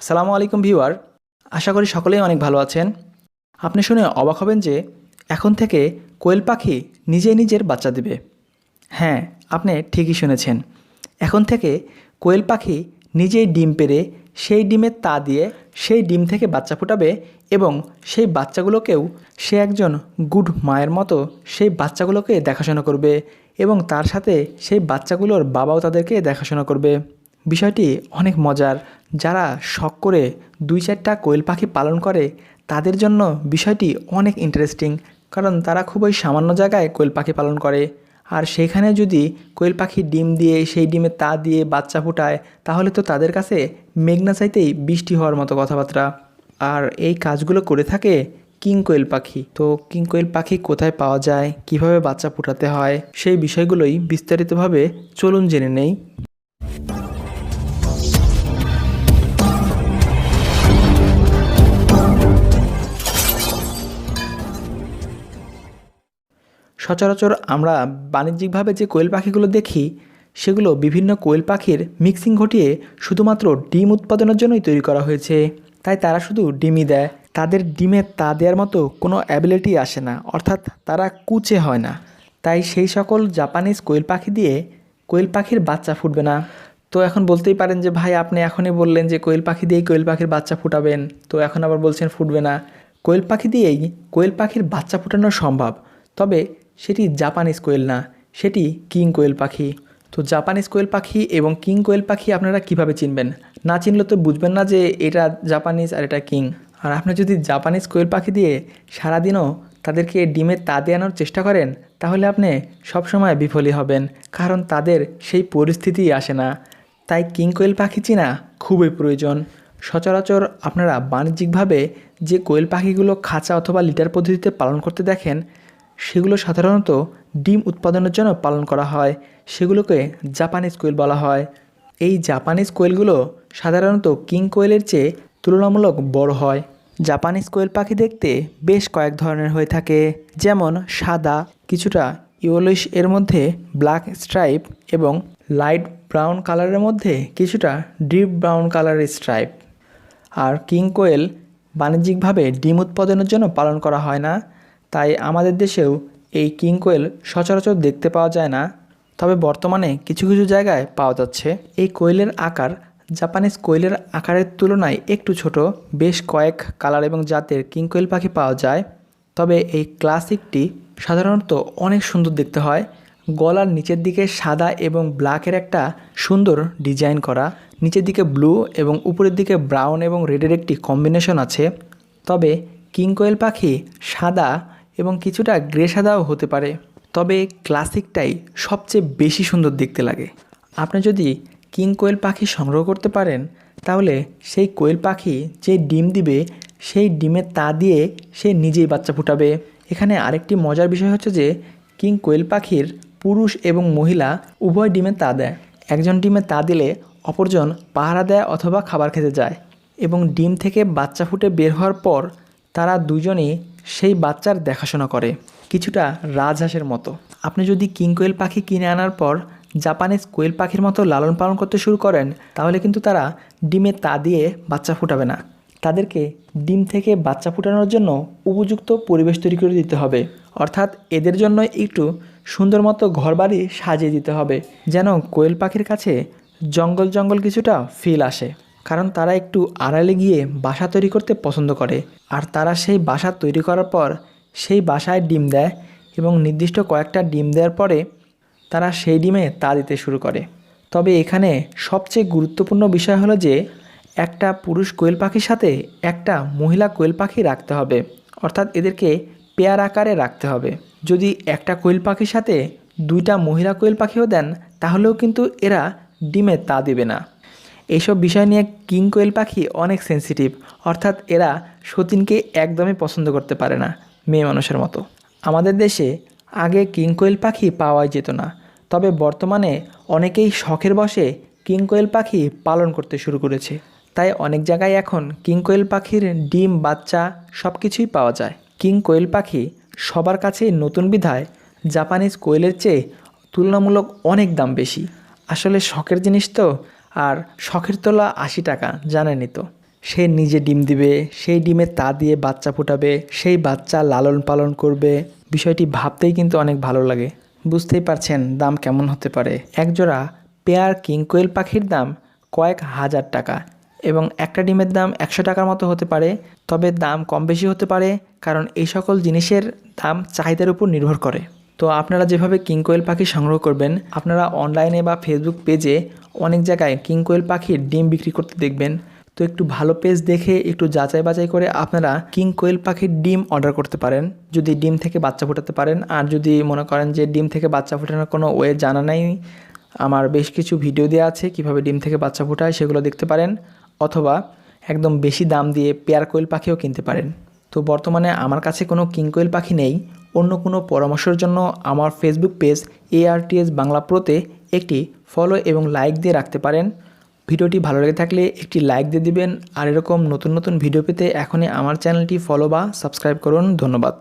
সালামু আলাইকুম ভিউয়ার, আশা করি সকলেই অনেক ভালো আছেন। আপনি শুনে অবাক হবেন যে এখন থেকে কোয়েল পাখি নিজে নিজের বাচ্চা দেবে। হ্যাঁ আপনি ঠিকই শুনেছেন। এখন থেকে কোয়েল পাখি নিজেই ডিম পেরে সেই ডিমের তা দিয়ে সেই ডিম থেকে বাচ্চা ফোটাবে এবং সেই বাচ্চাগুলোকেও সে একজন গুড মায়ের মতো সেই বাচ্চাগুলোকে দেখাশোনা করবে এবং তার সাথে সেই বাচ্চাগুলোর বাবাও তাদেরকে দেখাশোনা করবে। বিষয়টি অনেক মজার। যারা শখ করে দুই চারটা কোয়েল পাখি পালন করে, তাদের জন্য বিষয়টি অনেক ইন্টারেস্টিং কারণ তারা খুবই সামান্য জায়গায় কোয়েল পাখি পালন করে। আর সেইখানে যদি কোয়েল পাখি ডিম দিয়ে, সেই ডিমে তা দিয়ে বাচ্চা ফোটায়, তাহলে তো তাদের কাছে মেঘনা চাইতেই বৃষ্টি হওয়ার মতো কথাবার্তা। আর এই কাজগুলো করে থাকে কিং কোয়েল পাখি। তো কিং কোয়েল পাখি কোথায় পাওয়া যায়, কীভাবে বাচ্চা ফোটাতে হয়, সেই বিষয়গুলোই বিস্তারিতভাবে চলুন জেনে নেই। সচরাচর আমরা বাণিজ্যিকভাবে যে কোয়েল পাখিগুলো দেখি, সেগুলো বিভিন্ন কোয়েল পাখির মিক্সিং ঘটিয়ে শুধুমাত্র ডিম উৎপাদনের জন্যই তৈরি করা হয়েছে। তাই তারা শুধু ডিমই দেয়। তাদের ডিমে তা দেওয়ার মতো কোনো অ্যাবিলিটি আসে না, অর্থাৎ তারা কুচে হয় না। তাই সেই সকল জাপানিজ কোয়েল পাখি দিয়ে কোয়েল পাখির বাচ্চা ফুটবে না। তো এখন বলতেই পারেন যে, ভাই, আপনি এখনই বললেন যে, কোয়েল পাখি দিয়েই কোয়েল পাখির বাচ্চা ফুটাবেন। তো এখন আবার বলছেন, ফুটবে না। কোয়েল পাখি দিয়েই কোয়েল পাখির বাচ্চা ফুটানো সম্ভব। তবে সেটি জাপানিজ কোয়েল না, সেটি কিং কোয়েল পাখি। তো জাপানিজ কোয়েল পাখি এবং কিং কোয়েল পাখি আপনারা কীভাবে চিনবেন? না চিনলে তো বুঝবেন না যে এটা জাপানিজ আর এটা কিং। আর আপনি যদি জাপানিজ কোয়েল পাখি দিয়ে সারাদিনও তাদেরকে ডিমে তা দিয়ে আনার চেষ্টা করেন, তাহলে আপনি সবসময় বিফলই হবেন, কারণ তাদের সেই পরিস্থিতি আসে না। তাই কিং কোয়েল পাখি চিনা খুবই প্রয়োজন। সচরাচর আপনারা বাণিজ্যিকভাবে যে কোয়েল পাখিগুলো খাঁচা অথবা লিটার পদ্ধতিতে পালন করতে দেখেন সেগুলো সাধারণত ডিম উৎপাদনের জন্য পালন করা হয়। সেগুলোকে জাপানিজ কোয়েল বলা হয়। এই জাপানিজ কোয়েলগুলো সাধারণত কিং কোয়েলের চেয়ে তুলনামূলক বড় হয়। জাপানিজ কোয়েল পাখি দেখতে বেশ কয়েক ধরনের হয়ে থাকে, যেমন সাদা, কিছুটা ইউলিশ এর মধ্যে ব্ল্যাক স্ট্রাইপ এবং লাইট ব্রাউন কালারের মধ্যে কিছুটা ডিপ ব্রাউন কালারের স্ট্রাইপ। আর কিং কোয়েল বাণিজ্যিকভাবে ডিম উৎপাদনের জন্য পালন করা হয় না। তাই আমাদের দেশেও এই কিং কোয়েল সচরাচর দেখতে পাওয়া যায় না। তবে বর্তমানে কিছু কিছু জায়গায় পাওয়া যাচ্ছে। এই কোয়েলের আকার জাপানিজ কোয়েলের আকারের তুলনায় একটু ছোট। বেশ কয়েক কালার এবং জাতের কিং কোয়েল পাখি পাওয়া যায়। তবে এই ক্লাসিকটি সাধারণত অনেক সুন্দর দেখতে হয়। গলার নিচের দিকে সাদা এবং ব্ল্যাকের একটা সুন্দর ডিজাইন করা। নিচের দিকে ব্লু এবং উপরের দিকে ব্রাউন এবং রেডের একটি কম্বিনেশন আছে। তবে কিং কোয়েল পাখি সাদা এবং কিছুটা গ্রে সাদাও হতে পারে। তবে ক্লাসিকটাই সবচেয়ে বেশি সুন্দর দেখতে লাগে। আপনি যদি কিং কোয়েল পাখি সংগ্রহ করতে পারেন, তাহলে সেই কোয়েল পাখি যে ডিম দিবে, সেই ডিমের তা দিয়ে সে নিজেই বাচ্চা ফুটাবে। এখানে আরেকটি মজার বিষয় হচ্ছে যে, কিং কোয়েল পাখির পুরুষ এবং মহিলা উভয় ডিমে তা দেয়। একজন ডিমে তা দিলে অপরজন পাহারা দেয় অথবা খাবার খেতে যায়। এবং ডিম থেকে বাচ্চা ফুটে বের হওয়ার পর তারা দুজনেই সেই বাচ্চার দেখাশোনা করে, কিছুটা রাজহাঁসের মতো। আপনি যদি কিং কোয়েল পাখি কিনে আনার পর জাপানিজ কোয়েল পাখির মতো লালন পালন করতে শুরু করেন, তাহলে কিন্তু তারা ডিমে তা দিয়ে বাচ্চা ফুটাবে না। তাদেরকে ডিম থেকে বাচ্চা ফুটানোর জন্য উপযুক্ত পরিবেশ তৈরি করে দিতে হবে। অর্থাৎ এদের জন্য একটু সুন্দর মতো ঘরবাড়ি সাজিয়ে দিতে হবে, যেন কোয়েল পাখির কাছে জঙ্গল জঙ্গল কিছুটা ফিল আসে। কারণ তারা একটু আড়ালে গিয়ে বাসা তৈরি করতে পছন্দ করে। আর তারা সেই বাসা তৈরি করার পর সেই বাসায় ডিম দেয় এবং নির্দিষ্ট কয়েকটা ডিম দেওয়ার পরে তারা সেই ডিমে তা দিতে শুরু করে। তবে এখানে সবচেয়ে গুরুত্বপূর্ণ বিষয় হলো যে, একটা পুরুষ কোয়েল পাখির সাথে একটা মহিলা কোয়েল পাখি রাখতে হবে। অর্থাৎ এদেরকে পেয়ার আকারে রাখতে হবে। যদি একটা কোয়েল পাখির সাথে দুইটা মহিলা কোয়েল পাখিও দেন, তাহলেও কিন্তু এরা ডিমে তা দেবে না। এইসব বিষয় নিয়ে কিং কোয়েল পাখি অনেক সেন্সিটিভ অর্থাৎ এরা সতীনকে একদমই পছন্দ করতে পারে না, মেয়ে মানুষের মতো। আমাদের দেশে আগে কিং কোয়েল পাখি পাওয়াই যেত না, তবে বর্তমানে অনেকেই শখের বসে কিং কোয়েল পাখি পালন করতে শুরু করেছে। তাই অনেক জায়গায় এখন কিং কোয়েল পাখির ডিম, বাচ্চা সব কিছুই পাওয়া যায়। কিং কোয়েল পাখি সবার কাছেই নতুন বিধায় জাপানিজ কোয়েলের চেয়ে তুলনামূলক অনেক দাম বেশি। আসলে শখের জিনিস তো আর শখের তোলা আশি টাকা, জানেনই তো। সে নিজে ডিম দিবে, সেই ডিমে তা দিয়ে বাচ্চা ফোটাবে, সেই বাচ্চা লালন পালন করবে। বিষয়টি ভাবতেই কিন্তু অনেক ভালো লাগে। বুঝতেই পারছেন দাম কেমন হতে পারে। একজোড়া পেয়ার কিং কোয়েল পাখির দাম কয়েক হাজার টাকা এবং একটা ডিমের দাম একশো টাকার মতো হতে পারে। তবে দাম কম বেশি হতে পারে কারণ এই সকল জিনিসের দাম চাহিদার উপর নির্ভর করে। তো আপনারা যেভাবে কিং কোয়েল পাখি সংগ্রহ করবেন, আপনারা অনলাইনে বা ফেসবুক পেজে অনেক জায়গায় কিং কোয়েল পাখির ডিম বিক্রি করতে দেখবেন। তো একটু ভালো পেজ দেখে একটু যাচাই বাছাই করে আপনারা কিং কোয়েল পাখির ডিম অর্ডার করতে পারেন। যদি ডিম থেকে বাচ্চা ফোটাতে পারেন। আর যদি মনে করেন যে ডিম থেকে বাচ্চা ফোটানোর কোনো ওয়ে জানা নাই, আমার বেশ কিছু ভিডিও দেওয়া আছে কীভাবে ডিম থেকে বাচ্চা ফোটায় সেগুলো দেখতে পারেন। অথবা একদম বেশি দাম দিয়ে পেয়ার কোয়েল পাখিও কিনতে পারেন। তো বর্তমানে আমার কাছে কোনো কিং কোয়েল পাখি নেই। অন্য কোনো পরামর্শের জন্য আমার Facebook page A R T S Bangla প্রোতে একটি ফলো এবং লাইক দিয়ে রাখতে পারেন। ভিডিওটি ভালো লেগে থাকলে একটি লাইক দিয়ে দিবেন। আর এরকম নতুন নতুন ভিডিও পেতে এখনই আমার চ্যানেলটি ফলো বা সাবস্ক্রাইব করুন। ধন্যবাদ।